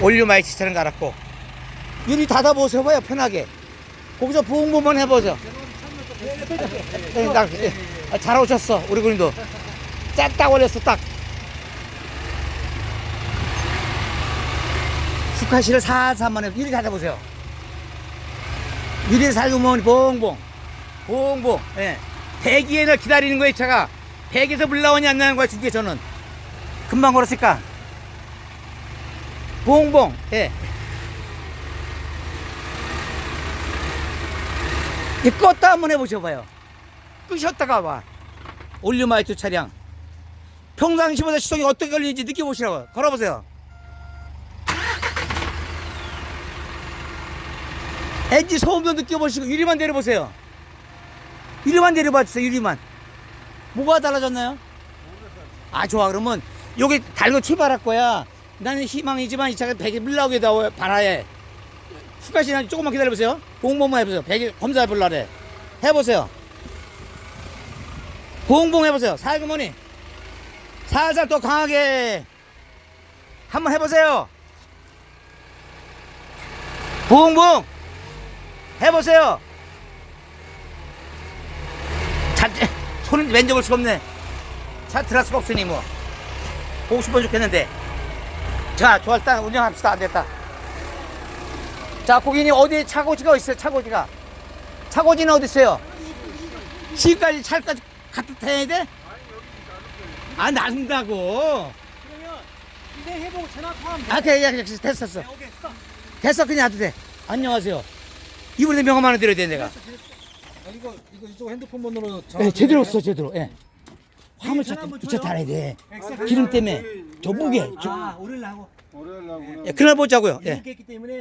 올류마이트 차량 갈았고 유리 닫아보세요 봐요 편하게. 거기서 보험보만 해보죠. 예, 나, 예. 아, 잘 오셨어 우리 군인도. 짝딱 올렸어 딱. 스카시를 살살 한번 해 유리 닫아보세요. 유리 살구멍이 봉봉 봉봉 예. 대기엔을 기다리는 거예요 차가. 백에서 물 나오냐 안 나는 거야 중계 저는. 금방 걸었으니까 봉봉. 예. 이 껐다 한번 해보셔봐요. 끄셨다가 와. 올류마이트 차량. 평상시보다 시동이 어떻게 걸리는지 느껴보시라고. 걸어보세요. 엔진 소음도 느껴보시고 유리만 내려보세요. 유리만 내려봐 주세요 유리만. 뭐가 달라졌나요? 아 좋아. 그러면 여기 달고 출발할 거야 나는 희망이지만 이 차가 백에 물 나오게 나와요 바라에. 수가시나 조금만 기다려보세요. 봉봉만 해보세요. 백에 검사해 볼라래 해보세요. 봉봉 해보세요. 살그머니 살살 더 강하게. 한번 해보세요. 봉봉! 해보세요. 자, 손은 왼쪽을 수가 없네. 차 들어갈 수가 없으니 뭐. 보고 싶으면 좋겠는데 자 좋아 일단 운영합시다. 안 됐다. 자 고객님 어디 차고지가 있어요? 차고지가. 차고지는 어디 있어요? 지금까지 차까지 갖다 타야 돼? 아 나눈다고. 그러면 이제 해보고 전화 통화하면 돼. 아 그래 야, 그래, 됐어 됐어. 네, 오케이. 됐어. 그냥 해도 돼. 안녕하세요. 이분의 명함 하나 드려야 돼 내가. 아, 이거 이거 이쪽 핸드폰 번호로 예, 제대로 써 제대로. 예. 화물 전화 차 한번 부차 줘요. 달아야 돼. 엑셀 기름 때문에 저 무게 저, 아 오르려고. 월요일 날 예, 그날 보자고요. 예. 이렇게 했기 때문에